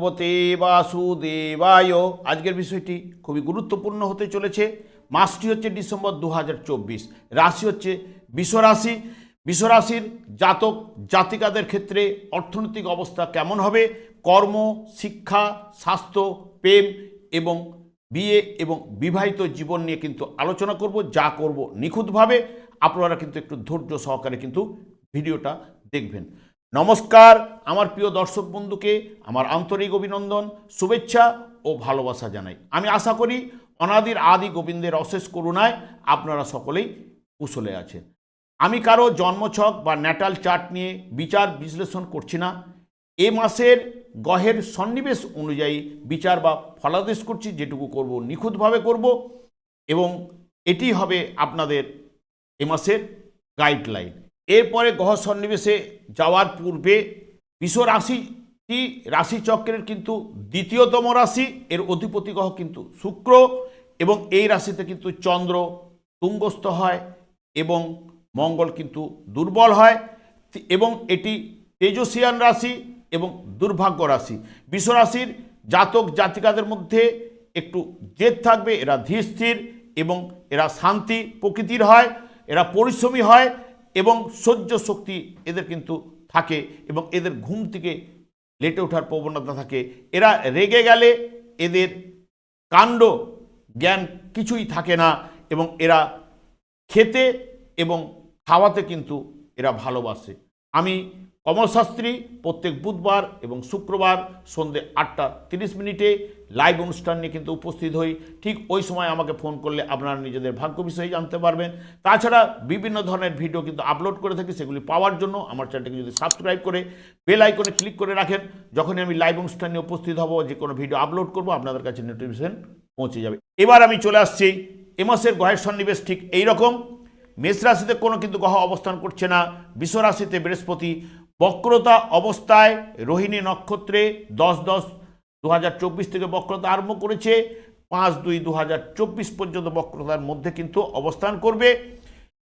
ভগবতে বাসুদেবায়। আজকের বিষয়টি খুবই গুরুত্বপূর্ণ হতে চলেছে। মাসটি হচ্ছে ডিসেম্বর দু হাজার চব্বিশ। রাশি হচ্ছে বিশ্বরাশি। বিশ্বরাশির জাতক জাতিকাদের ক্ষেত্রে অর্থনৈতিক অবস্থা কেমন হবে? কর্ম, শিক্ষা, স্বাস্থ্য, প্রেম এবং বিয়ে এবং বিবাহিত জীবন নিয়ে কিন্তু আলোচনা করব, যা করব নিখুঁতভাবে। আপনারা কিন্তু একটু ধৈর্য সহকারে কিন্তু ভিডিওটা দেখবেন। নমস্কার, আমার প্রিয় দর্শক বন্ধুকে, আমার আন্তরিক অভিনন্দন, শুভেচ্ছা ও ভালোবাসা জানাই। আমি আশা করি অনাদির আদি গোবিন্দের অশেষ করুণায় আপনারা সকলেই কুশলে আছেন। আমি কারও জন্মছক বা ন্যাটাল চার্ট নিয়ে বিচার বিশ্লেষণ করছি না। এ মাসের গহের সন্নিবেশ অনুযায়ী বিচার বা ফলাদেশ করছি, যেটুকু করব, নিখুঁতভাবে করব এবং এটি হবে আপনাদের এ মাসের গাইডলাইন এরপরে গ্রহ সন্নিবেশে যাওয়ার পূর্বে বিশ্ব রাশিটি রাশিচক্রের কিন্তু দ্বিতীয়তম রাশি, এর অধিপতি গ্রহ কিন্তু শুক্র এবং এই রাশিতে কিন্তু চন্দ্র তুঙ্গস্থ হয় এবং মঙ্গল কিন্তু দুর্বল হয় এবং এটি তেজস্বিয়ান রাশি এবং দুর্ভাগ্য রাশি। বিশ্বরাশির জাতক জাতিকাদের মধ্যে একটু জেদ থাকবে, এরা ধীর স্থির এবং এরা শান্তি প্রকৃতির হয়, এরা পরিশ্রমী হয় এবং সহ্য শক্তি এদের কিন্তু থাকে এবং এদের ঘুম থেকে লেটে ওঠার প্রবণতা থাকে। এরা রেগে গেলে এদের কাণ্ড জ্ঞান কিছুই থাকে না এবং এরা খেতে এবং খাওয়াতে কিন্তু এরা ভালোবাসে। আমি কমল শাস্ত্রী প্রত্যেক বুধবার এবং শুক্রবার সন্ধে আটটা তিরিশ মিনিটে লাইভ অনুষ্ঠান নিয়ে কিন্তু উপস্থিত হই। ঠিক ওই সময় আমাকে ফোন করলে আপনারা নিজেদের ভাগ্য বিষয়ে জানতে পারবেন। তাছাড়া বিভিন্ন ধরনের ভিডিও কিন্তু আপলোড করে থাকি, সেগুলি পাওয়ার জন্য আমার চ্যানেলটিকে যদি সাবস্ক্রাইব করে বেল আইকনে ক্লিক করে রাখেন, যখনই আমি লাইভ অনুষ্ঠান নিয়ে উপস্থিত হব, যে কোনো ভিডিও আপলোড করব, আপনাদের কাছে নোটিফিকেশন পৌঁছে যাবে। এবার আমি চলে আসছি এ মাসের গ্রহের সন্নিবেশ, ঠিক এই রকম মেষ রাশিতে কোনো কিন্তু গ্রহ অবস্থান করছে না। বিশ্ব রাশিতে বৃহস্পতি বক্রতা অবস্থায় রোহিণী নক্ষত্রে দশ দশ দু থেকে বক্রতা আরম্ভ করেছে। পাঁচ দুই দু পর্যন্ত বক্রতার মধ্যে কিন্তু অবস্থান করবে।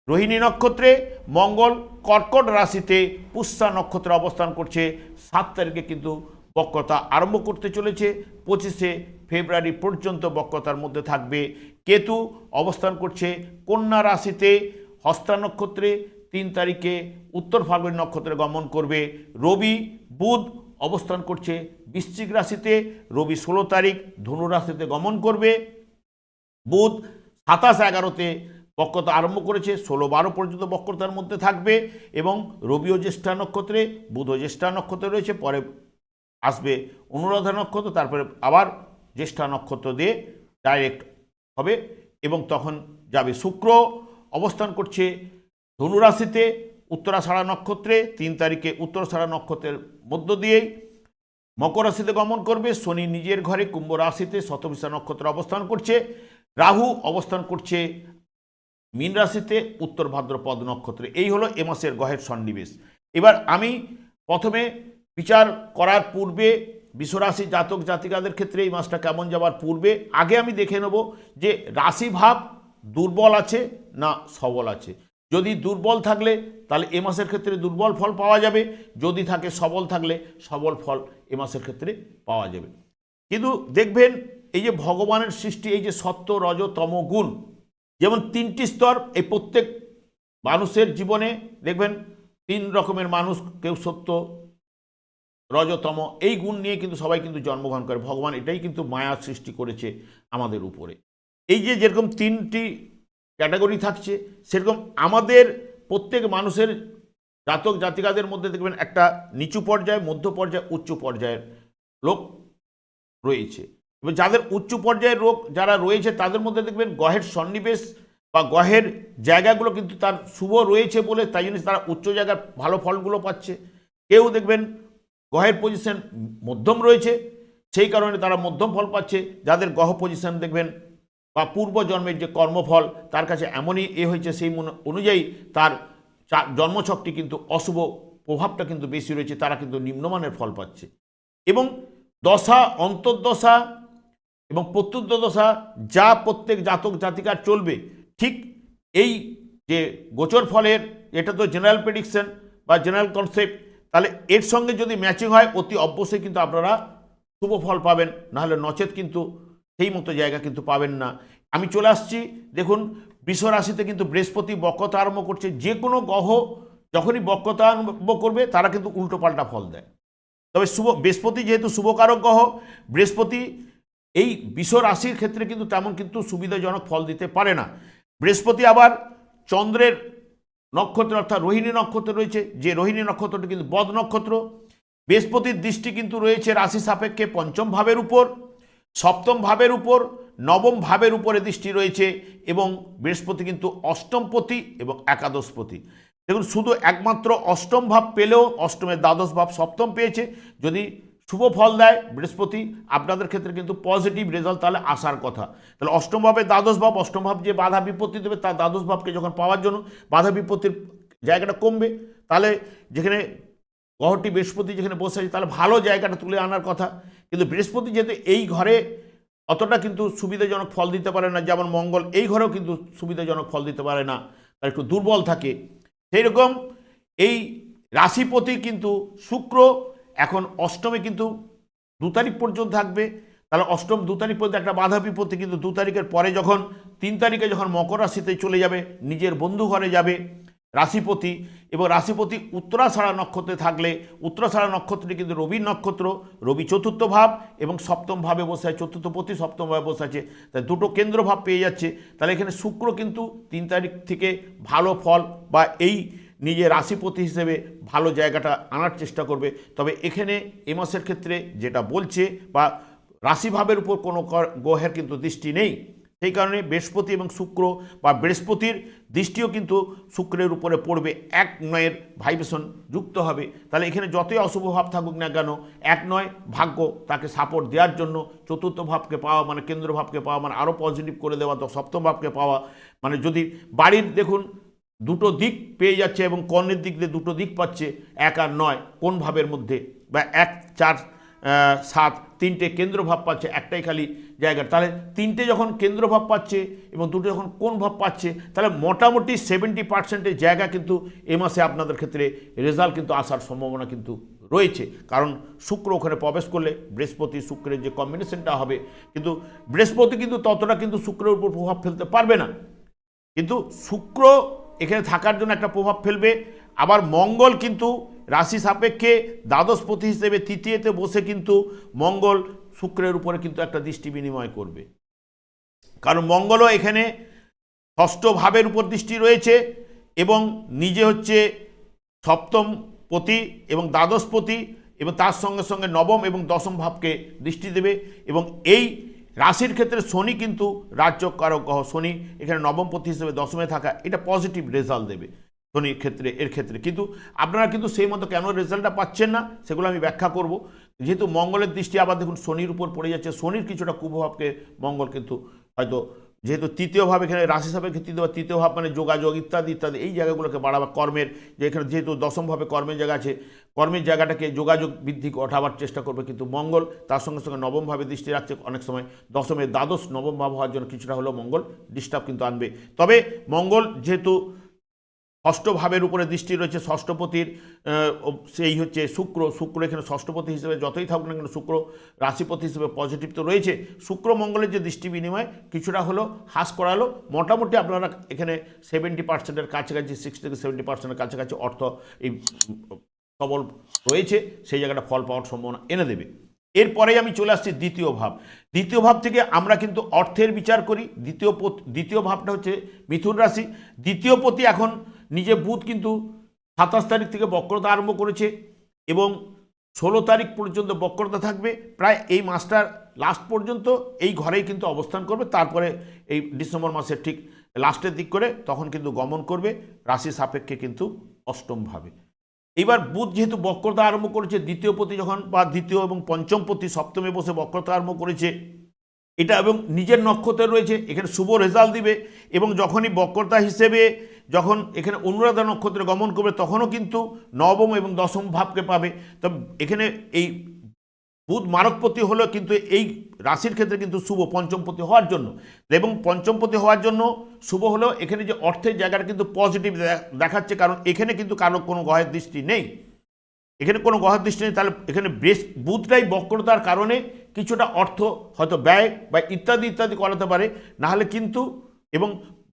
রোহিণী নক্ষত্রে মঙ্গল কর্কট রাশিতে পুষ্যা নক্ষত্রে অবস্থান করছে। সাত তারিখে কিন্তু বক্রতা আরম্ভ করতে চলেছে। পঁচিশে ফেব্রুয়ারি পর্যন্ত বক্রতার মধ্যে থাকবে। কেতু অবস্থান করছে। কন্যা রাশিতে হস্তা নক্ষত্রে তিন তারিখে উত্তর ফাল্গুনী নক্ষত্রে গমন করবে। রবি বুধ অবস্থান করছে বৃশ্চিক রাশিতে। রবি ষোলো তারিখ ধনু রাশিতে গমন করবে। বুধ সাতাশ এগারোতে বক্রতা আরম্ভ করেছে, ষোলো বারো পর্যন্ত বক্রতার মধ্যে থাকবে এবং রবিও জ্যেষ্ঠা নক্ষত্রে, বুধও জ্যেষ্ঠা নক্ষত্রে রয়েছে, পরে আসবে অনুরাধা নক্ষত্র, তারপরে আবার জ্যেষ্ঠা নক্ষত্র দিয়ে ডাইরেক্ট হবে এবং তখন যাবে শুক্র। অবস্থান করছে ধনুরাশিতে উত্তরাষাঢ়া নক্ষত্রে, তিন তারিখে উত্তরাষাঢ়া নক্ষত্রের মধ্য দিয়েই মকর রাশিতে গমন করবে, শনি নিজের ঘরে কুম্ভ রাশিতে শতবিশা নক্ষত্র অবস্থান করছে, রাহু অবস্থান করছে মীন রাশিতে, উত্তর ভাদ্রপদ নক্ষত্রে। এই হলো এ মাসের গ্রহের সন্নিবেশ। এবার আমি প্রথমে বিচার করার পূর্বে বিশ্বরাশি জাতক জাতিকাদের ক্ষেত্রে এই মাসটা কেমন যাবার পূর্বে, আগে আমি দেখে নেব যে রাশিভাব দুর্বল আছে না সবল আছে। যদি দুর্বল থাকলে, তাহলে এ মাসের ক্ষেত্রে দুর্বল ফল পাওয়া যাবে। যদি থাকে সবল থাকলে, সবল ফল এ মাসের ক্ষেত্রে পাওয়া যাবে। কিন্তু দেখবেন, এই যে ভগবানের সৃষ্টি, এই যে সত্য, রজ, তম গুণ, যেমন তিনটি স্তর, এই প্রত্যেক মানুষের জীবনে দেখবেন, তিন রকমের মানুষ, কেউ সত্য রজতম এই গুণ নিয়ে কিন্তু সবাই কিন্তু জন্মগ্রহণ করে। ভগবান এটাই কিন্তু মায়া সৃষ্টি করেছে আমাদের উপরে। এই যে যেরকম তিনটি ক্যাটাগরি থাকছে। সেরকম আমাদের প্রত্যেক মানুষের জাতক জাতিকাদের মধ্যে দেখবেন একটা নিচু পর্যায়ে, মধ্য পর্যায়ে, উচ্চ পর্যায়ের লোক রয়েছে। এবং যাদের উচ্চ পর্যায়ের রোগ যারা রয়েছে, তাদের মধ্যে দেখবেন গহের সন্নিবেশ বা গহের জায়গাগুলো কিন্তু তার শুভ রয়েছে বলে তাই জন্য তারা উচ্চ জায়গার ভালো ফলগুলো পাচ্ছে। কেউ দেখবেন গহের পজিশন মধ্যম রয়েছে, সেই কারণে তারা মধ্যম ফল পাচ্ছে। যাদের গহ পজিশন দেখবেন বা পূর্ব জন্মের যে কর্মফল, তার কাছে এমনই এ হয়েছে সেই অনুযায়ী তার জন্মছকটি কিন্তু অশুভ প্রভাবটা কিন্তু বেশি রয়েছে, তারা কিন্তু নিম্নমানের ফল পাচ্ছে। এবং দশা, অন্তর্দশা এবং প্রত্যুত্ত দশা যা প্রত্যেক জাতক জাতিকার চলবে, ঠিক এই যে গোচর ফলের, এটা তো জেনারেল প্রেডিকশন বা জেনারেল কনসেপ্ট তাহলে এর সঙ্গে যদি ম্যাচিং হয়, অতি অবশ্যই কিন্তু আপনারা শুভ ফল পাবেন, নাহলে নচেত কিন্তু সেই মতো জায়গা কিন্তু পাবেন না। আমি চলে আসছি, দেখুন রাশিতে কিন্তু বৃহস্পতি বক্রতা আরম্ভ করছে। যে কোনো গ্রহ যখনই বক্রতা আরম্ভ করবে, তারা কিন্তু উল্টো পাল্টা ফল দেয়। তবে শুভ, বৃহস্পতি যেহেতু শুভকারক গ্রহ, বৃহস্পতি এই রাশির ক্ষেত্রে কিন্তু তেমন কিন্তু সুবিধাজনক ফল দিতে পারে না। বৃহস্পতি আবার চন্দ্রের নক্ষত্র, অর্থাৎ রোহিণী নক্ষত্র রয়েছে। যে রোহিণী নক্ষত্রটি কিন্তু বদ নক্ষত্র। বৃহস্পতির দৃষ্টি কিন্তু রয়েছে রাশি সাপেক্ষে পঞ্চম ভাবের উপর। সপ্তম ভাবের উপর, নবম ভাবের উপরে দৃষ্টি রয়েছে এবং বৃহস্পতি কিন্তু অষ্টমপতি এবং একাদশপতি। দেখুন, শুধু একমাত্র অষ্টম ভাব পেলেও অষ্টমের দ্বাদশ ভাব সপ্তম পেয়েছে। যদি শুভ ফল দেয় বৃহস্পতি, আপনাদের ক্ষেত্রে কিন্তু পজিটিভ রেজাল্ট তাহলে আসার কথা। তাহলে অষ্টম ভাবে দ্বাদশ ভাব, অষ্টম ভাব যে বাধা বিপত্তি দেবে, তার দ্বাদশ ভাবকে যখন পাওয়ার জন্য বাধা বিপত্তির জায়গাটা কমবে, তাহলে যেখানে গ্রহটি বৃহস্পতি যেখানে বসে আছে, তাহলে ভালো জায়গাটা তুলে আনার কথা। কিন্তু বৃহস্পতি যেহেতু এই ঘরে অতটা কিন্তু সুবিধাজনক ফল দিতে পারে না, যেমন মঙ্গল এই ঘরেও কিন্তু সুবিধাজনক ফল দিতে পারে না, তার একটু দুর্বল থাকে। সেই রকম এই রাশিপতি কিন্তু শুক্র এখন অষ্টমে কিন্তু দু তারিখ পর্যন্ত থাকবে। তাহলে অষ্টম দু তারিখ পর্যন্ত একটা বাধা বিপত্তি কিন্তু দু তারিখের পরে যখন, তিন তারিখে যখন মকর রাশিতে চলে যাবে, নিজের বন্ধু ঘরে যাবে রাশিপতি এবং রাশিপতি উত্তরাষাঢ়া নক্ষত্রে থাকলে উত্তরাষাঢ়া নক্ষত্রটি কিন্তু রবির নক্ষত্র, রবি চতুর্থ ভাব এবং সপ্তম ভাবে বসে আছে চতুর্থপতি সপ্তম ভাবে বসে আছে। তাই দুটো কেন্দ্র ভাব পেয়ে যাচ্ছে। তাহলে এখানে শুক্র কিন্তু তিন তারিখ থেকে ভালো ফল বা এই নিজে রাশিপতি হিসেবে ভালো জায়গাটা আনার চেষ্টা করবে। তবে এখানে এ মাসের ক্ষেত্রে যেটা বলছে বা রাশিভাবের উপর কোনো গ্রহের কিন্তু দৃষ্টি নেই। সেই কারণে বৃহস্পতি এবং শুক্র বা বৃহস্পতির দৃষ্টিও কিন্তু শুক্রের উপরে পড়বে, এক নয়ের ভাইব্রেশন যুক্ত হবে। তাহলে এখানে যতই অশুভ ভাব থাকুক না কেন, এক নয় ভাগ্য তাকে সাপোর্ট দেওয়ার জন্য, চতুর্থ ভাবকে পাওয়া মানে কেন্দ্র ভাবকে পাওয়া মানে আরও পজিটিভ করে দেওয়া তো সপ্তম ভাবকে পাওয়া মানে যদি বাড়ির দেখুন, দুটো দিক পেয়ে যাচ্ছে এবং কর্ণের দিক দিয়ে দুটো দিক পাচ্ছে, এক আর নয়, কোন ভাবের মধ্যে? বা এক, চার সাত, তিনটে কেন্দ্রভাব পাচ্ছে, একটাই খালি জায়গা। তাহলে তিনটে যখন কেন্দ্রভাব পাচ্ছে এবং দুটো যখন কোন ভাব পাচ্ছে, তাহলে মোটামুটি সেভেন্টি পার্সেন্টের জায়গা কিন্তু এ মাসে আপনাদের ক্ষেত্রে রেজাল্ট কিন্তু আসার সম্ভাবনা কিন্তু রয়েছে। কারণ শুক্র ওখানে প্রবেশ করলে বৃহস্পতি শুক্রের যে কম্বিনেশনটা হবে, কিন্তু বৃহস্পতি কিন্তু ততটা কিন্তু শুক্রের উপর প্রভাব ফেলতে পারবে না। কিন্তু শুক্র এখানে থাকার জন্য একটা প্রভাব ফেলবে, আবার মঙ্গল কিন্তু রাশি সাপেক্ষে দ্বাদশপতি হিসেবে তৃতীয়তে বসে কিন্তু মঙ্গল শুক্রের উপরে কিন্তু একটা দৃষ্টি বিনিময় করবে। কারণ মঙ্গলও এখানে ষষ্ঠ ভাবের উপর দৃষ্টি রয়েছে এবং নিজে হচ্ছে সপ্তম পতি এবং দ্বাদশপতি এবং তার সঙ্গে সঙ্গে নবম এবং দশম ভাবকে দৃষ্টি দেবে এবং এই রাশির ক্ষেত্রে শনি কিন্তু রাজ্যকারক শনি এখানে নবম পতি হিসেবে দশমে থাকা, এটা পজিটিভ রেজাল্ট দেবে। শনির ক্ষেত্রে, এর ক্ষেত্রে। কিন্তু আপনারা কিন্তু সেই মতো কেন রেজাল্টটা পাচ্ছেন না, সেগুলো আমি ব্যাখ্যা করব। যেহেতু মঙ্গলের দৃষ্টি আবার দেখুন শনির উপর পড়ে যাচ্ছে। শনির কিছুটা কুপ্রভাবকে মঙ্গল কিন্তু হয়তো, যেহেতু তৃতীয় ভাব এখানে, রাশি সাপেক্ষে তৃতীয় ভাব তৃতীয় ভাব মানে যোগাযোগ ইত্যাদি ইত্যাদি, এই জায়গাগুলোকে বাড়াবা কর্মের, যে এখানে যেহেতু দশমভাবে কর্মের জায়গা আছে, কর্মের জায়গাটাকে যোগাযোগ বৃদ্ধি ওঠাবার চেষ্টা করবে কিন্তু মঙ্গল, তার সঙ্গে সঙ্গে নবমভাবে দৃষ্টি রাখছে। অনেক সময় দশমের দ্বাদশ, নবম ভাব হওয়ার জন্য কিছুটা হলেও মঙ্গল ডিস্টার্ব কিন্তু আনবে। তবে মঙ্গল যেহেতু ষষ্ঠ ভাবের উপরে দৃষ্টি রয়েছে ষষ্ঠপতির সেই হচ্ছে শুক্র শুক্র এখানে ষষ্ঠপতি হিসেবে যতই থাকুক না কেন শুক্র রাশিপতি হিসেবে পজিটিভ তো রয়েছে। শুক্র মঙ্গলের যে দৃষ্টি বিনিময়, কিছুটা হলো হ্রাস করালো। মোটামুটি আপনারা এখানে সেভেন্টি পার্সেন্টের কাছাকাছি সিক্স থেকে সেভেন্টি পার্সেন্টের কাছাকাছি অর্থ এই সবল রয়েছে, সেই জায়গাটা ফল পাওয়ার সম্ভাবনা এনে দেবে। এরপরে আমি চলে আসছি দ্বিতীয় ভাব। দ্বিতীয় ভাব থেকে আমরা কিন্তু অর্থের বিচার করি। দ্বিতীয় দ্বিতীয় ভাবটা হচ্ছে মিথুন রাশি। দ্বিতীয় পতি এখন নিজে বুধ কিন্তু সাতাশ তারিখ থেকে বক্রতা আরম্ভ করেছে এবং ষোলো তারিখ পর্যন্ত বক্রতা থাকবে। প্রায় এই মাসটার লাস্ট পর্যন্ত এই ঘরেই কিন্তু অবস্থান করবে। তারপরে এই ডিসেম্বর মাসের ঠিক লাস্টের দিক করে তখন কিন্তু গমন করবে। রাশি সাপেক্ষে কিন্তু অষ্টমভাবে এবার বুধ যেহেতু বক্রতা আরম্ভ করেছে, দ্বিতীয় পতি যখন বা দ্বিতীয় এবং পঞ্চম পতি সপ্তমে বসে বক্রতা আরম্ভ করেছে এটা এবং নিজের নক্ষত্রে রয়েছে, এখানে শুভ রেজাল্ট দিবে এবং যখনই বক্রতা হিসেবে যখন এখানে অনুরাধা নক্ষত্রে গমন করবে, তখনও কিন্তু নবম এবং দশম ভাবকে পাবে। তবে এখানে এই বুধ মারকপতি হলো কিন্তু এই রাশির ক্ষেত্রে কিন্তু শুভ পঞ্চমপতি হওয়ার জন্য। এবং পঞ্চমপতি হওয়ার জন্য শুভ হলেও এখানে যে অর্থের জায়গাটা কিন্তু পজিটিভ দেখাচ্ছে, কারণ এখানে কিন্তু কারও কোনো গ্রহের দৃষ্টি নেই। এখানে কোনো গ্রহের দৃষ্টি নেই, তাহলে এখানে বেশ বুধটাই বক্রতার কারণে কিছুটা অর্থ, হয়তো ব্যয় বা ইত্যাদি ইত্যাদি করাতে পারে। নাহলে কিন্তু, এবং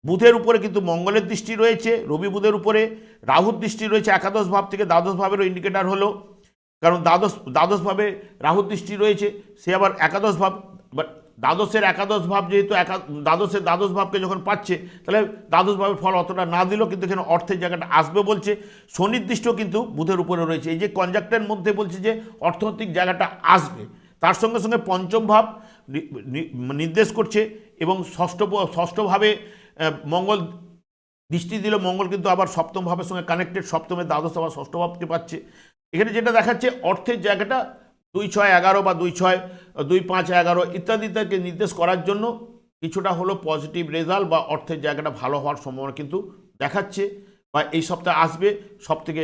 বুধের উপরে কিন্তু মঙ্গলের দৃষ্টি রয়েছে, রবি বুধের উপরে, রাহুর দৃষ্টি রয়েছে একাদশ ভাব থেকে, দ্বাদশ ভাবেরও ইন্ডিকেটার হলো। কারণ দ্বাদশ দ্বাদশভাবে রাহুর দৃষ্টি রয়েছে, সে আবার একাদশ ভাব দ্বাদশের একাদশ ভাব যেহেতু একা, দ্বাদশের দ্বাদশ ভাবকে যখন পাচ্ছে, তাহলে দ্বাদশ ভাবের ফল অতটা না দিলেও কিন্তু এখানে অর্থের জায়গাটা আসবে বলছে। সুনির্দিষ্ট কিন্তু বুধের উপরে রয়েছে। এই যে কনজাক্টের মধ্যে বলছে যে অর্থনৈতিক জায়গাটা আসবে। তার সঙ্গে সঙ্গে পঞ্চম ভাব নির্দেশ করছে এবং ষষ্ঠ ষষ্ঠভাবে মঙ্গল দৃষ্টি দিল। মঙ্গল কিন্তু আবার সপ্তম ভাবের সঙ্গে কানেক্টেড সপ্তমের দ্বাদশ আবার ষষ্ঠ ভাবকে পাচ্ছে। এখানে যেটা দেখাচ্ছে, অর্থের জায়গাটা দুই ছয় এগারো বা দুই ছয়, দুই পাঁচ এগারো ইত্যাদি ইত্যাদিকে নির্দেশ করার জন্য কিছুটা হলো পজিটিভ রেজাল্ট বা অর্থের জায়গাটা ভালো হওয়ার সম্ভাবনা কিন্তু দেখাচ্ছে বা এই সপ্তাহে আসবে। সব থেকে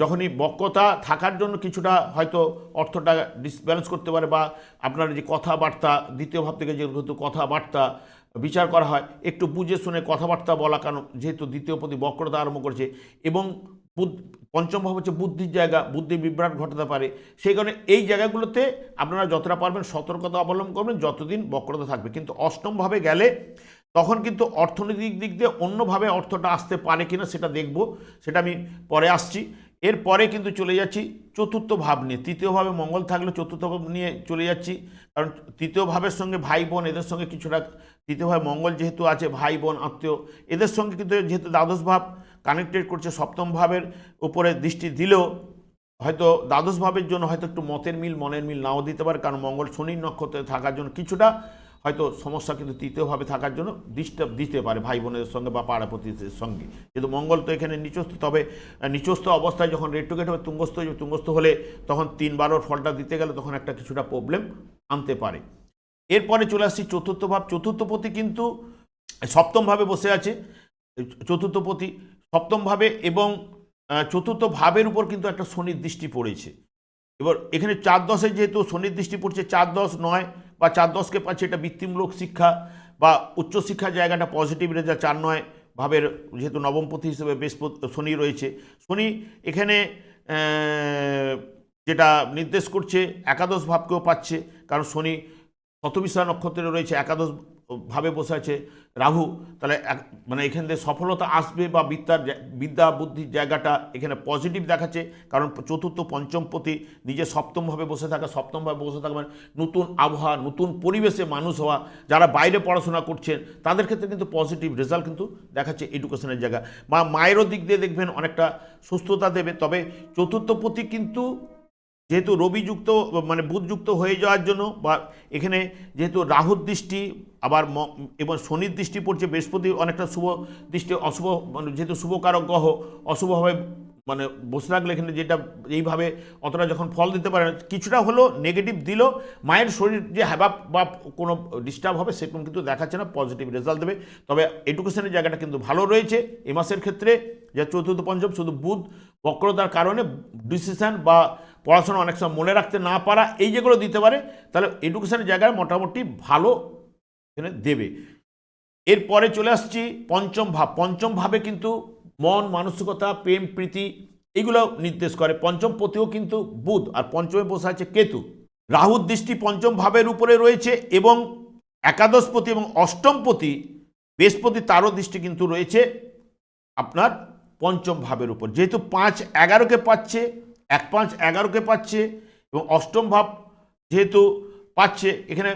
যখনই বক্রতা থাকার জন্য কিছুটা হয়তো অর্থটা ডিসব্যালেন্স করতে পারে বা আপনার যে কথাবার্তা, দ্বিতীয় ভাব থেকে যেহেতু কথাবার্তা বিচার করা হয়, একটু বুঝে শুনে কথাবার্তা বলা কারণ যেহেতু দ্বিতীয় প্রতি বক্রতা আরম্ভ করেছে এবং পঞ্চম ভাব হচ্ছে বুদ্ধির জায়গা, বুদ্ধি বিভ্রাট ঘটাতে পারে। সেই কারণে এই জায়গাগুলোতে আপনারা যতটা পারবেন সতর্কতা অবলম্বন করবেন, যতদিন বক্রতা থাকবে। কিন্তু অষ্টমভাবে গেলে তখন কিন্তু অর্থনৈতিক দিক দিয়ে অন্যভাবে অর্থটা আসতে পারে কিনা সেটা দেখব, সেটা আমি পরে আসছি। এরপরে কিন্তু চলে যাচ্ছি চতুর্থ ভাব নিয়ে। তৃতীয়ভাবে মঙ্গল থাকলে চতুর্থ ভাব নিয়ে চলে যাচ্ছি। কারণ তৃতীয় ভাবের সঙ্গে ভাই বোন, এদের সঙ্গে কিছুটা তৃতীয়ভাবে মঙ্গল যেহেতু আছে, ভাই বোন, আত্মীয়, এদের সঙ্গে কিন্তু যেহেতু দ্বাদশ ভাব কানেক্টেড করছে সপ্তম ভাবের উপরে দৃষ্টি দিলেও, হয়তো দ্বাদশ ভাবের জন্য হয়তো একটু মতের মিল, মনের মিল নাও দিতে পারে। কারণ মঙ্গল শনির নক্ষত্রে থাকার জন্য কিছুটা হয়তো সমস্যা কিন্তু তৃতীয়ভাবে থাকার জন্য ডিস্টার্ব দিতে পারে ভাই বোনের সঙ্গে বা পাড়া পাড়াপতিদের সঙ্গে। কিন্তু মঙ্গল তো এখানে নিচস্থ তবে আহ, নিচস্থ অবস্থায় যখন রেড টু গেট হবে তুঙ্গস্থ তুঙ্গস্থ হলে তখন তিনবারও ফলটা দিতে গেলে তখন একটা কিছুটা প্রবলেম আনতে পারে। এরপরে চলে আসছি চতুর্থ ভাব। চতুর্থ চতুর্থপতি কিন্তু সপ্তমভাবে বসে আছে। চতুর্থ চতুর্থপতি সপ্তমভাবে এবং চতুর্থ ভাবের উপর কিন্তু একটা শনির দৃষ্টি পড়েছে। এবার এখানে চার দশে যেহেতু শনির দৃষ্টি পড়ছে, চার দশ নয় বা চার দশকে পাচ্ছে এটা বৃত্তিমূলক শিক্ষা বা উচ্চশিক্ষার জায়গাটা পজিটিভ রেজাল্ট চার নয় ভাবের যেহেতু নবমপতি হিসেবে বৃহস্পতি, শনি রয়েছে। শনি এখানে যেটা নির্দেশ করছে, একাদশ ভাবকেও পাচ্ছে, কারণ শনি শতবিশা নক্ষত্রে রয়েছে, একাদশ ভাবে বসে আছে। রাহু, তাহলে মানে এখান থেকে সফলতা আসবে বা বিদ্যার বিদ্যা বুদ্ধির জায়গাটা এখানে পজিটিভ দেখাচ্ছে। কারণ চতুর্থ, পঞ্চম পঞ্চমপতি নিজে সপ্তমভাবে বসে থাকা, সপ্তমভাবে বসে থাকা মানে নতুন আবহাওয়া, নতুন পরিবেশে মানুষ হওয়া, যারা বাইরে পড়াশোনা করছেন, তাদের ক্ষেত্রে কিন্তু পজিটিভ রেজাল্ট কিন্তু দেখাচ্ছে এডুকেশনের জায়গা। বা মায়েরও দিক দিয়ে দেখবেন অনেকটা সুস্থতা দেবে। তবে চতুর্থপতি কিন্তু যেহেতু রবিযুক্ত মানে বুধযুক্ত হয়ে যাওয়ার জন্য বা এখানে যেহেতু রাহুর দৃষ্টি, আবার এবং শনির দৃষ্টি পড়ছে, বৃহস্পতি অনেকটা শুভ দৃষ্টি, অশুভ মানে যেহেতু শুভকারক গ্রহ, অশুভভাবে মানে বসে রাখলে এখানে যেটা, এইভাবে অতটা যখন ফল দিতে পারে কিছুটা হলেও নেগেটিভ দিল, মায়ের শরীর যে হ্যাবাপ বা কোনো ডিস্টার্ব হবে সেরকম কিন্তু দেখাচ্ছে না পজিটিভ রেজাল্ট দেবে। তবে এডুকেশনের জায়গাটা কিন্তু ভালো রয়েছে, এ মাসের ক্ষেত্রে যা চতুর্থ পঞ্চম, শুধু বুধ, বক্রতার কারণে ডিসিশন বা পড়াশোনা অনেক সময় মনে রাখতে না পারা, এই যেগুলো দিতে পারে, তাহলে এডুকেশনের জায়গায় মোটামুটি ভালো এখানে দেবে। এরপরে চলে আসছি পঞ্চম ভাব। পঞ্চম ভাবে কিন্তু মন, মানসিকতা, প্রেম, প্রীতি এগুলো নির্দেশ করে। পঞ্চম পতিও কিন্তু বুধ, আর পঞ্চমে বসে আছে কেতু। রাহুর দৃষ্টি পঞ্চম ভাবের উপরে রয়েছে এবং একাদশপতি এবং অষ্টমপতি বৃহস্পতি তারও দৃষ্টি কিন্তু রয়েছে আপনার পঞ্চম ভাবের উপর। যেহেতু পাঁচ এগারোকে পাচ্ছে এক পাঁচ এগারোকে পাচ্ছে এবং অষ্টম ভাব যেহেতু পাচ্ছে, এখানে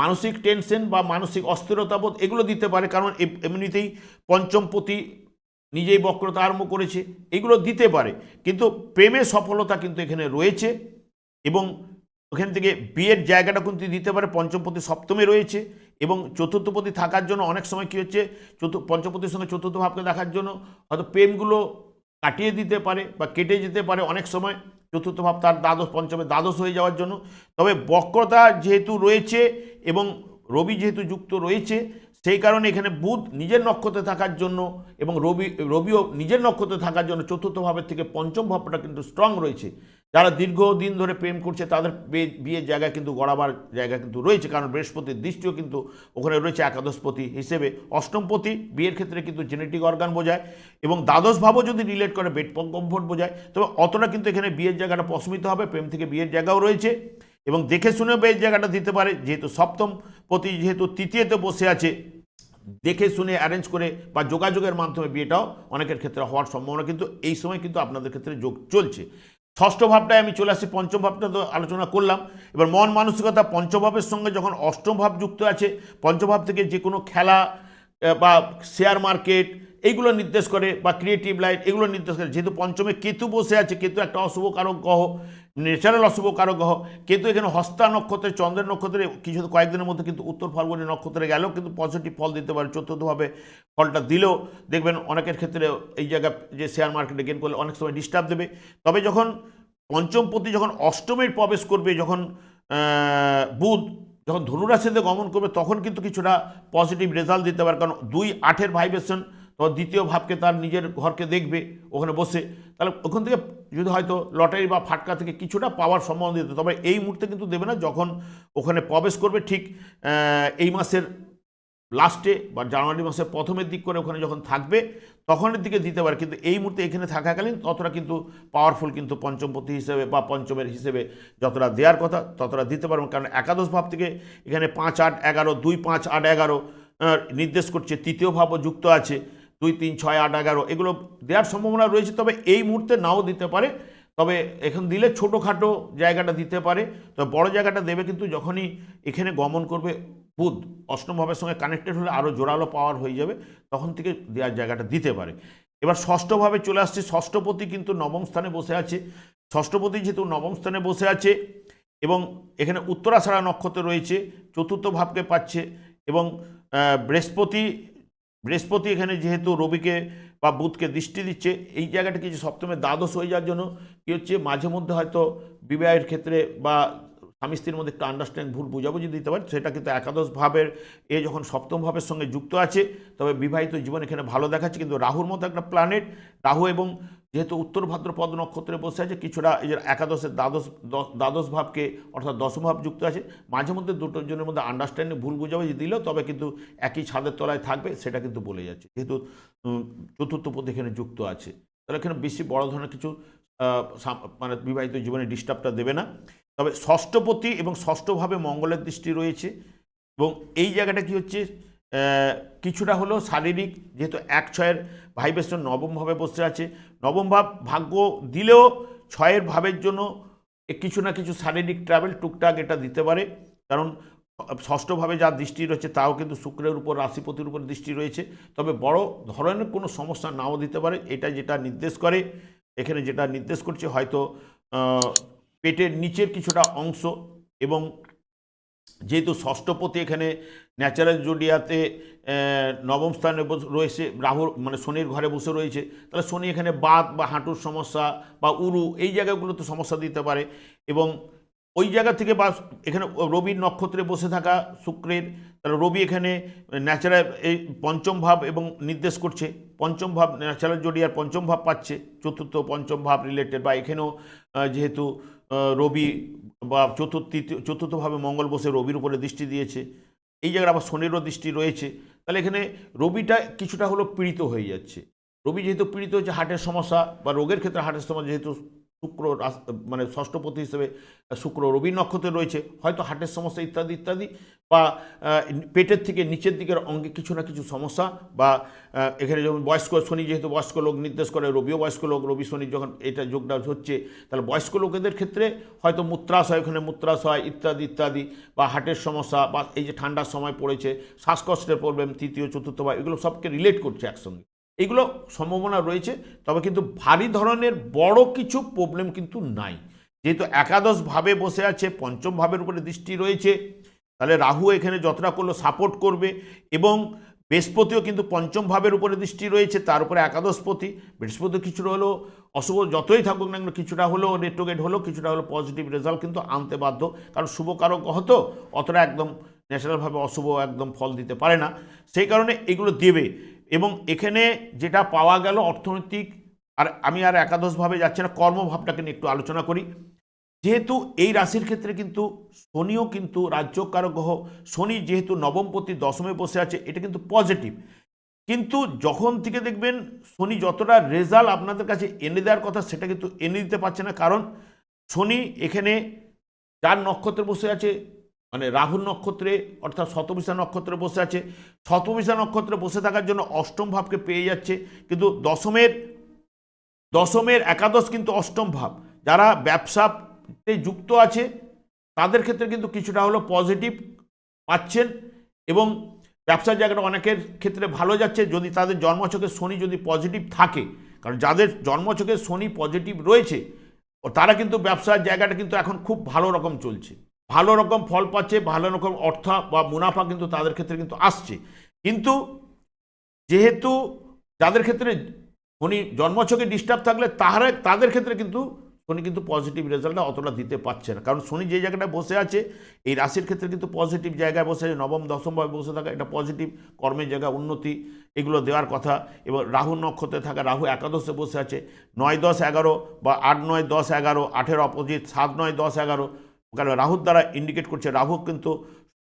মানসিক টেনশন বা মানসিক অস্থিরতাবোধ এগুলো দিতে পারে, কারণ এমনিতেই পঞ্চমপতি নিজেই বক্রতা আরম্ভ করেছে, এগুলো দিতে পারে। কিন্তু প্রেমে সফলতা কিন্তু এখানে রয়েছে এবং ওখান থেকে বিয়ের জায়গাটা কিন্তু দিতে পারে পঞ্চমপতি সপ্তমে রয়েছে এবং চতুর্থপতি থাকার জন্য অনেক সময় কী হচ্ছে, চতুর্থ পঞ্চপতির সঙ্গে চতুর্থ ভাবকে দেখার জন্য হয়তো প্রেমগুলো কাটিয়ে দিতে পারে বা কেটে যেতে পারে অনেক সময়। চতুর্থ ভাব তার দ্বাদশ, পঞ্চমে দ্বাদশ হয়ে যাওয়ার জন্য। তবে বক্রতা যেহেতু রয়েছে এবং রবি যেহেতু যুক্ত রয়েছে, সেই কারণে এখানে বুধ নিজের নক্ষত্রে থাকার জন্য এবং রবি, রবিও নিজের নক্ষত্রে থাকার জন্য চতুর্থ ভাবের থেকে পঞ্চম ভাবটা কিন্তু স্ট্রং রয়েছে। যারা দীর্ঘদিন ধরে প্রেম করছে, তাদের বিয়ে- বিয়ের জায়গা কিন্তু গড়াবার জায়গা কিন্তু রয়েছে, কারণ বৃহস্পতির দৃষ্টিও কিন্তু ওখানে রয়েছে একাদশপতি হিসেবে। অষ্টমপতি, বিয়ের ক্ষেত্রে কিন্তু জেনেটিক অর্গান বোঝায় এবং দ্বাদশ ভাবও যদি রিলেট করে কমফোর্ট বোঝায়, তবে অতটা কিন্তু এখানে বিয়ের জায়গাটা পশমিত হবে, প্রেম থেকে বিয়ের জায়গাও রয়েছে এবং দেখে শুনেও বিয়ের জায়গাটা দিতে পারে, যেহেতু সপ্তম পতি যেহেতু তৃতীয়তে বসে আছে, দেখে শুনে অ্যারেঞ্জ করে বা যোগাযোগের মাধ্যমে বিয়েটাও অনেকের ক্ষেত্রে হওয়ার সম্ভাবনা কিন্তু এই সময় কিন্তু আপনাদের ক্ষেত্রে যোগ চলছে। ষষ্ঠ ভাবটায় আমি চলে আসি পঞ্চম ভাবটা তো আলোচনা করলাম। এবার মন মানসিকতা পঞ্চভাবের সঙ্গে যখন অষ্টম ভাব যুক্ত আছে, পঞ্চভাব থেকে যে কোনো খেলা বা শেয়ার মার্কেট এইগুলো নির্দেশ করে, বা ক্রিয়েটিভ লাইট এগুলো নির্দেশ করে। যেহেতু পঞ্চমে কেতু বসে আছে, কেতু একটা অশুভ কারক গ্রহ ন্যাচারাল অশুভ কারক গ্রহ কেতু এখানে হস্তা নক্ষত্রে, চন্দ্রের নক্ষত্রে কিছু কয়েকদিনের মধ্যে কিন্তু উত্তর ফাল্গুনি নক্ষত্রে গেলেও কিন্তু পজিটিভ ফল দিতে পারে, চতুর্থভাবে ফলটা দিলেও দেখবেন অনেকের ক্ষেত্রে এই জায়গা যে শেয়ার মার্কেটে গেন করলে অনেক সময় ডিস্টার্ব দেবে। তবে যখন পঞ্চমপতি যখন অষ্টমের প্রবেশ করবে, যখন বুধ যখন ধনুরাশিতে গমন করবে, তখন কিন্তু কিছুটা পজিটিভ রেজাল্ট দিতে পারে। কারণ দুই আঠের ভাইব্রেশন তখন দ্বিতীয় ভাবকে তার নিজের ঘরকে দেখবে, ওখানে বসে। তাহলে ওখান থেকে যদি হয়তো লটারি বা ফাটকা থেকে কিছুটা পাওয়ার সম্ভাবনা দিতে, তবে এই মুহূর্তে কিন্তু দেবে না, যখন ওখানে প্রবেশ করবে ঠিক এই মাসের লাস্টে বা জানুয়ারি মাসের প্রথমের দিক করে ওখানে যখন থাকবে, তখনের দিকে দিতে পারে। কিন্তু এই মুহূর্তে এখানে থাকাকালীন ততটা কিন্তু পাওয়ারফুল কিন্তু পঞ্চমপতি হিসেবে বা পঞ্চমের হিসেবে যতটা দেওয়ার কথা, ততটা দিতে পারবেন কারণ একাদশ ভাব থেকে এখানে পাঁচ আট এগারো, দুই পাঁচ আট এগারো নির্দেশ করছে, তৃতীয় ভাবও যুক্ত আছে। দুই, তিন, ছয়, আট, এগারো, এগুলো দেওয়ার সম্ভাবনা রয়েছে, তবে এই মুহূর্তে নাও দিতে পারে। তবে এখন দিলে ছোটোখাটো জায়গাটা দিতে পারে, তবে বড় জায়গাটা দেবে কিন্তু যখনই এখানে গমন করবে, বুধ অষ্টম ভাবের সঙ্গে কানেক্টেড হলে আরও জোরালো পাওয়ার হয়ে যাবে, তখন থেকে দেওয়ার জায়গাটা দিতে পারে। এবার ষষ্ঠভাবে চলে আসছে, ষষ্ঠপতি কিন্তু নবম স্থানে বসে আছে। ষষ্ঠপতি যেহেতু নবম স্থানে বসে আছে এবং এখানে উত্তরাষাঢ়া নক্ষত্র রয়েছে, চতুর্থ ভাবকে পাচ্ছে এবং বৃহস্পতি বৃহস্পতি এখানে যেহেতু রবিকে বা বুধকে দৃষ্টি দিচ্ছে, এই জায়গাটা কিছু সপ্তমে দ্বাদশ হয়ে যাওয়ার জন্য কী হচ্ছে? মাঝে মধ্যে হয়তো বিবাহের ক্ষেত্রে বা স্বামী স্ত্রীর মধ্যে একটা আন্ডারস্ট্যান্ড ভুল বুঝাবুঝি দিতে পারে, সেটা কিন্তু একাদশ ভাবের, এ যখন সপ্তম ভাবের সঙ্গে যুক্ত আছে, তবে বিবাহিত জীবন এখানে ভালো দেখাচ্ছে। কিন্তু রাহুর মতো একটা প্ল্যানেট রাহু এবং যেহেতু উত্তর ভাদ্রপদ নক্ষত্রে বসে আছে, কিছুটা এই যে একাদশের দ্বাদশ দ্বাদশ ভাবকে, অর্থাৎ দশম ভাব যুক্ত আছে, মাঝে মধ্যে দুটোর জনের মধ্যে আন্ডারস্ট্যান্ডিং ভুল বুঝাবুঝি দিলেও তবে কিন্তু একই ছাদের তলায় থাকবে, সেটা কিন্তু বলে যাচ্ছে। যেহেতু চতুর্থ পদ এখানে যুক্ত আছে। তাহলে এখানে বেশি বড় ধরনের কিছু মানে বিবাহিত জীবনে ডিস্টার্বটা দেবে না। তবে ষষ্ঠপতি এবং ষষ্ঠভাবে মঙ্গলের দৃষ্টি রয়েছে এবং এই জায়গাটা কি হচ্ছে কিছুটা হলো শারীরিক, যেহেতু এক ছয়ের ভাইব্রেশন নবমভাবে বসে আছে। নবম ভাব ভাগ্য দিলেও ছয়ের ভাবের জন্য কিছু না কিছু শারীরিক ট্রাভেল টুকটাক এটা দিতে পারে। কারণ ষষ্ঠভাবে যা দৃষ্টি রয়েছে তাও কিন্তু শুক্রের উপর, রাশিপতির উপর দৃষ্টি রয়েছে। তবে বড় ধরনের কোনো সমস্যা নাও দিতে পারে, এটা যেটা নির্দেশ করে। এখানে যেটা নির্দেশ করছে হয়তো পেটের নিচের কিছুটা অংশ এবং যেহেতু ষষ্ঠপতি এখানে ন্যাচারাল জোডিয়াতে নবম স্থানে রয়েছে রাহুর মানে শনির ঘরে বসে রয়েছে। তাহলে শনি এখানে বাত বা হাঁটুর সমস্যা বা উরু, এই জায়গাগুলোতে সমস্যা দিতে পারে। এবং ওই জায়গা থেকে বা এখানে রবির নক্ষত্রে বসে থাকা শুক্রের, তাহলে রবি এখানে ন্যাচারাল, এই পঞ্চম ভাব এবং নির্দেশ করছে। পঞ্চম ভাব ন্যাচারাল জোডিয়ার পঞ্চম ভাব পাচ্ছে, চতুর্থ, পঞ্চম ভাব রিলেটেড বা এখানেও যেহেতু রবি বা চতুর্থ চতুর্থভাবে মঙ্গল বসে রবির উপরে দৃষ্টি দিয়েছে। এই জায়গায় আবার শনিরও দৃষ্টি রয়েছে। তাহলে এখানে রবিটা কিছুটা হলো পীড়িত হয়ে যাচ্ছে। রবি যেহেতু পীড়িত হচ্ছে, হার্টের সমস্যা বা রোগের ক্ষেত্রে হার্টের সমস্যা যেহেতু শুক্র মানে ষষ্ঠপতি হিসেবে শুক্র রবি নক্ষত্রে রয়েছে। হয়তো হার্টের সমস্যা ইত্যাদি ইত্যাদি বা পেটের থেকে নিচের দিকের অঙ্গে কিছু না কিছু সমস্যা বা এখানে যখন বয়স্ক শনি যেহেতু বয়স্ক লোক নির্দেশ করে, রবিও বয়স্ক লোক, রবি শনি যখন এটা যোগটা হচ্ছে, তাহলে বয়স্ক লোকেদের ক্ষেত্রে হয়তো মূত্রাশয় ওখানে মূত্রাশয় ইত্যাদি ইত্যাদি বা হার্টের সমস্যা বা এই যে ঠান্ডার সময় পড়েছে, শ্বাসকষ্টের প্রবলেম তৃতীয়, চতুর্থ বা এগুলো সবকে রিলেট করছে একসঙ্গে। এগুলো সম্ভাবনা রয়েছে, তবে কিন্তু ভারী ধরনের বড় কিছু প্রবলেম কিন্তু নাই। যেহেতু একাদশ ভাবে বসে আছে, পঞ্চম ভাবের উপরে দৃষ্টি রয়েছে, তাহলে রাহু এখানে যতটা করল সাপোর্ট করবে এবং বৃহস্পতিও কিন্তু পঞ্চম ভাবের উপরে দৃষ্টি রয়েছে, তার উপরে একাদশপতি, বৃহস্পতি কিছুটা হলো অশুভ, যতই থাকুক না কেন কিছুটা হলো রেট্রোগেট হলো, কিছুটা হলো পজিটিভ রেজাল্ট কিন্তু আনতে বাধ্য, কারণ শুভ কারক হতো অতটা একদম ন্যাচারালভাবে অশুভ একদম ফল দিতে পারে না। সেই কারণে এগুলো দেবে। এবং এখানে যেটা পাওয়া গেল অর্থনৈতিক, আর আমি আর একাদশভাবে যাচ্ছি না, কর্মভাবটাকে নিয়ে একটু আলোচনা করি। যেহেতু এই রাশির ক্ষেত্রে কিন্তু শনিও কিন্তু রাজ্যকারক গ্রহ শনি যেহেতু নবমপতি দশমে বসে আছে, এটা কিন্তু পজিটিভ কিন্তু যখন থেকে দেখবেন শনি যতটা রেজাল্ট আপনাদের কাছে এনে দেওয়ার কথা, সেটা কিন্তু এনে দিতে পারছে না। কারণ শনি এখানে যার নক্ষত্রে বসে আছে মানে রাহুর নক্ষত্রে, অর্থাৎ শতবিশা নক্ষত্রে বসে আছে। শতবিশা নক্ষত্রে বসে থাকার জন্য অষ্টম ভাবকে পেয়ে যাচ্ছে। কিন্তু দশমের দশমের একাদশ কিন্তু অষ্টম ভাব। যারা ব্যবসাতে যুক্ত আছে, তাদের ক্ষেত্রে কিন্তু কিছুটা হলো পজিটিভ পাচ্ছেন এবং ব্যবসার জায়গাটা অনেকের ক্ষেত্রে ভালো যাচ্ছে। যদি তাদের জন্মছকে শনি যদি পজিটিভ থাকে, কারণ যাদের জন্মছকে শনি পজিটিভ রয়েছে, তারা কিন্তু ব্যবসার জায়গাটা কিন্তু এখন খুব ভালো রকম চলছে। ভালো রকম ফল পাচ্ছে, ভালো রকম অর্থ বা মুনাফা কিন্তু তাদের ক্ষেত্রে কিন্তু আসছে। কিন্তু যেহেতু যাদের ক্ষেত্রে শনি জন্মছকে ডিস্টার্ব থাকলে তাহারা, তাদের ক্ষেত্রে কিন্তু শনি কিন্তু পজিটিভ রেজাল্টটা অতটা দিতে পারছে না। কারণ শনি যে জায়গাটায় বসে আছে, এই রাশির ক্ষেত্রে কিন্তু পজিটিভ জায়গায় বসে আছে, নবম দশমভাবে বসে থাকা এটা পজিটিভ কর্মের জায়গা উন্নতি এগুলো দেওয়ার কথা। এবং রাহু নক্ষত্রে থাকা, রাহু একাদশে বসে আছে, নয়, দশ, এগারো বা আট, নয়, দশ, এগারো, আঠের অপোজিট, সাত, নয়, দশ, এগারো কারণ রাহুর দ্বারা ইন্ডিকেট করছে, রাহু কিন্তু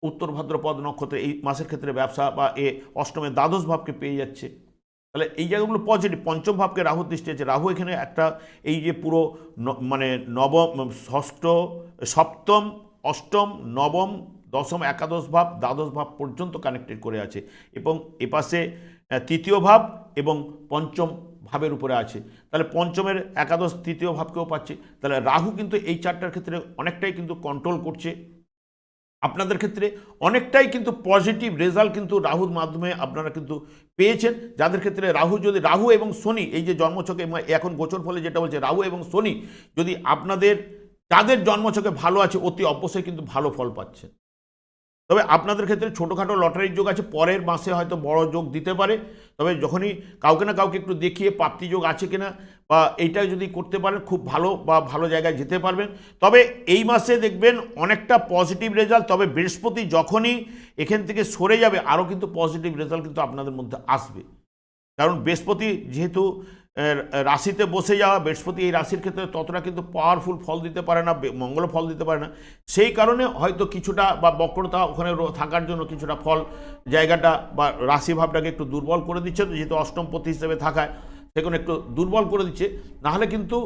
উত্তর ভাদ্রপদ নক্ষত্রে এই মাসের ক্ষেত্রে ব্যবসা বা এ অষ্টমের দ্বাদশ ভাবকে পেয়ে যাচ্ছে। তাহলে এই জায়গাগুলো পজিটিভ পঞ্চম ভাবকে রাহু দৃষ্টি আছে। রাহু এখানে একটা এই যে পুরো মানে নবম, ষষ্ঠ, সপ্তম, অষ্টম, নবম, দশম, একাদশ ভাব, দ্বাদশ ভাব পর্যন্ত কানেক্টেড করে আছে। এবং এপাশে তৃতীয় ভাব এবং পঞ্চম ভাবের উপরে আছে। তাহলে পঞ্চমের একাদশ তৃতীয় ভাবকেও পাচ্ছে। তাহলে রাহু কিন্তু এই চারটার ক্ষেত্রে অনেকটাই কিন্তু কন্ট্রোল করছে। আপনাদের ক্ষেত্রে অনেকটাই কিন্তু পজিটিভ রেজাল্ট কিন্তু রাহুর মাধ্যমে আপনারা কিন্তু পেয়েছেন। যাদের ক্ষেত্রে রাহু যদি, রাহু এবং শনি, এই যে জন্মছকে এখন গোচর ফলে যেটা বলছে, রাহু এবং শনি যদি আপনাদের, যাদের জন্মছকে ভালো আছে, অতি অবশ্যই কিন্তু ভালো ফল পাচ্ছেন। তবে আপনাদের ক্ষেত্রে ছোটোখাটো লটারির যোগ আছে, পরের মাসে হয়তো বড় যোগ দিতে পারে। তবে যখনই কাউকে না কাউকে একটু দেখিয়ে প্রাপ্তি যোগ আছে কিনা বা এইটা যদি করতে পারেন, খুব ভালো বা ভালো জায়গায় যেতে পারবেন। তবে এই মাসে দেখবেন অনেকটা পজিটিভ রেজাল্ট তবে বৃহস্পতি যখনই এখান থেকে সরে যাবে, আরও কিন্তু পজিটিভ রেজাল্ট কিন্তু আপনাদের মধ্যে আসবে। কারণ বৃহস্পতি যেহেতু রাশিতে বসে যাওয়া, বৃহস্পতি এই রাশির ক্ষেত্রে ততটা কিন্তু পাওয়ারফুল ফল দিতে পারে না মঙ্গল ফল দিতে পারে না। সেই কারণে হয়তো কিছুটা বা বক্রতা ওখানে থাকার জন্য কিছুটা ফল জায়গাটা বা রাশি ভাবটাকে একটু দুর্বল করে দিচ্ছে তো যেহেতু অষ্টমপতি হিসেবে থাকায় সেখানে একটু দুর্বল করে দিচ্ছে। নাহলে কিন্তু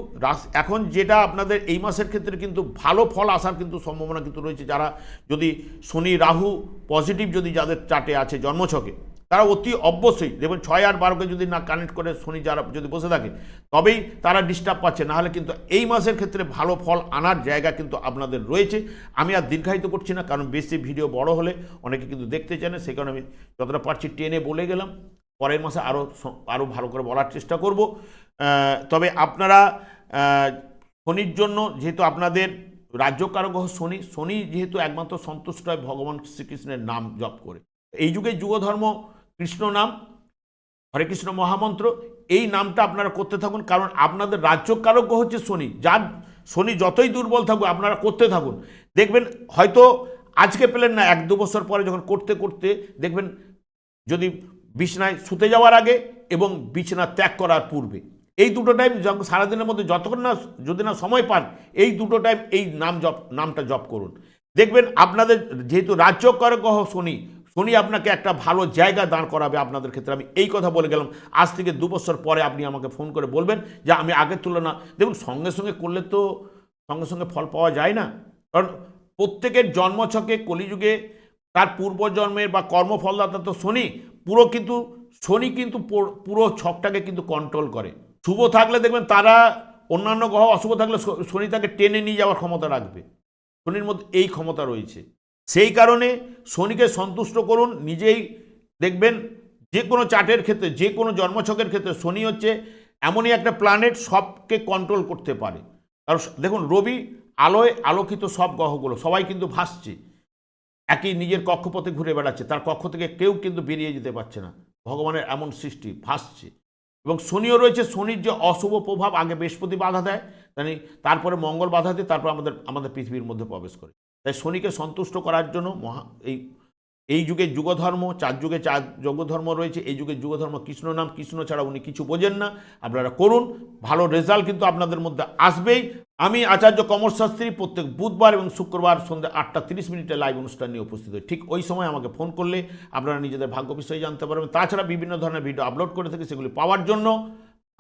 এখন যেটা আপনাদের এই মাসের ক্ষেত্রে কিন্তু ভালো ফল আসার কিন্তু সম্ভাবনা কিন্তু রয়েছে, যারা যদি শনি, রাহু পজিটিভ যদি যাদের চাটে আছে জন্মছকে। তারা অতি অবশ্যই দেখবেন ছয় আট বারোকে যদি না কানেক্ট করে শনি যারা যদি বসে থাকে, তবেই তারা ডিস্টার্ব পাচ্ছে। নাহলে কিন্তু এই মাসের ক্ষেত্রে ভালো ফল আনার জায়গা কিন্তু আপনাদের রয়েছে। আমি আর দীর্ঘায়িত করছি না, কারণ বেশি ভিডিও বড় হলে অনেকে কিন্তু দেখতে চায় না সেই কারণে আমি যতটা পারছি টেনে বলে গেলাম। পরের মাসে আরও আরও ভালো করে বলার চেষ্টা করব। তবে আপনারা শনির জন্য যেহেতু আপনাদের রাজ্যকারক গ্রহ শনি শনি যেহেতু একমাত্র সন্তুষ্ট হয় ভগবান শ্রীকৃষ্ণের নাম জপ করে। এই যুগে যুগধর্ম কৃষ্ণ নাম, হরে কৃষ্ণ মহামন্ত্র, এই নামটা আপনারা করতে থাকুন। কারণ আপনাদের রাজ্যকারক গ্রহ হচ্ছে শনি। যার শনি যতই দুর্বল থাকুক, আপনারা করতে থাকুন। দেখবেন হয়তো আজকে পেলেন না, এক দু বছর পরে যখন করতে করতে দেখবেন যদি বিছনায় শুতে যাওয়ার আগে এবং বিছানা ত্যাগ করার পূর্বে। এই দুটো টাইম সারাদিনের মধ্যে যতক্ষণ না, যদি না সময় পান, এই দুটো টাইম এই নাম জপ, নামটা জপ করুন। দেখবেন আপনাদের যেহেতু রাজ্যকারক গ্রহ শনি শনি আপনাকে একটা ভালো জায়গা দাঁড় করাবে আপনাদের ক্ষেত্রে। আমি এই কথা বলে গেলাম। আজ থেকে দু বছর পরে আপনি আমাকে ফোন করে বলবেন যে, আমি আগের তুলনা, দেখুন, সঙ্গে সঙ্গে করলে তো সঙ্গে সঙ্গে ফল পাওয়া যায় না। কারণ প্রত্যেকের জন্মছকে কলিযুগে, তার পূর্বজন্মের বা কর্মফলদাতা তো শনি, পুরো কিন্তু, শনি কিন্তু পুরো- ছকটাকে কিন্তু কন্ট্রোল করে। শুভ থাকলে দেখবেন তারা অন্যান্য গ্রহ অশুভ থাকলে শনি তাকে টেনে নিয়ে যাওয়ার ক্ষমতা রাখবে। শনির মধ্যে এই ক্ষমতা রয়েছে। সেই কারণে শনিকে সন্তুষ্ট করুন, নিজেই দেখবেন যে কোনো চার্টের ক্ষেত্রে, যে কোনো জন্মছকের ক্ষেত্রে শনি হচ্ছে এমনই একটা প্ল্যানেট সবকে কন্ট্রোল করতে পারে। কারণ দেখুন, রবি আলোয় আলোকিত সব গ্রহগুলো, সবাই কিন্তু ভাসছে। একই নিজের কক্ষপথে ঘুরে বেড়াচ্ছে, তার কক্ষ থেকে কেউ কিন্তু বেরিয়ে যেতে পারছে না। ভগবানের এমন সৃষ্টি ভাসছে। এবং শনিও রয়েছে, শনির যে অশুভ প্রভাব আগে বৃহস্পতি বাধা দেয় মানে তারপরে মঙ্গল বাধা দিয়ে তারপর আমাদের আমাদের পৃথিবীর মধ্যে প্রবেশ করে। তাই শনিকে সন্তুষ্ট করার জন্য মহা, এই এই যুগে যুগধর্ম, চার যুগে চার যুগধর্ম রয়েছে, এই যুগে যুগধর্ম কৃষ্ণ নাম, কৃষ্ণ ছাড়া উনি কিছু বোঝেন না, আপনারা করুন, ভালো রেজাল্ট কিন্তু আপনাদের মধ্যে আসবেই। আমি আচার্য কমর শাস্ত্রী প্রত্যেক বুধবার এবং শুক্রবার সন্ধ্যে আটটা তিরিশ মিনিটে লাইভ অনুষ্ঠান নিয়ে উপস্থিত হই। ঠিক ওই সময় আমাকে ফোন করলে আপনারা নিজেদের ভাগ্য বিষয়ে জানতে পারবেন। তাছাড়া বিভিন্ন ধরনের ভিডিও আপলোড করে থাকি, সেগুলি পাওয়ার জন্য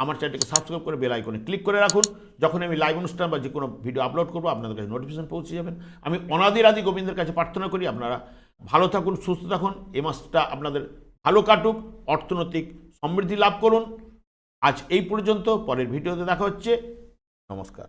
আমার চ্যানেলটিকে সাবস্ক্রাইব করে বেল আইকনে ক্লিক করে রাখুন। যখন আমি লাইভ অনুষ্ঠান বা যে কোনো ভিডিও আপলোড করব, আপনাদের কাছে নোটিফিকেশন পৌঁছে যাবেন। আমি অনাদির আদি গোবিন্দের কাছে প্রার্থনা করি, আপনারা ভালো থাকুন, সুস্থ থাকুন। এ মাসটা আপনাদের ভালো কাটুক, অর্থনৈতিক সমৃদ্ধি লাভ করুন। আজ এই পর্যন্ত, পরের ভিডিওতে দেখা হচ্ছে। নমস্কার।